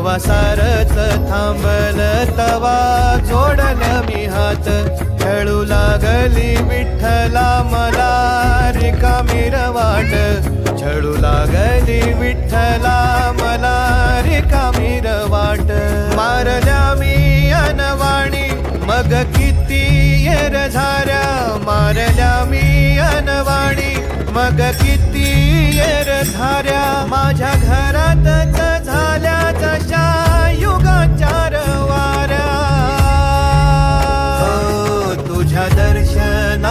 जवा सारच थांबल तवा. जोडल मी हात खेळू लागली विठ्ठला मला. रिकामी वाट छळू लागली विठ्ठला मला. रिकामी वाट. मारल्या मी अनवाणी मग किती येर झाऱ्या. मारल्या मी अनवाणी मग किती येर झाऱ्या. माझ्या घरात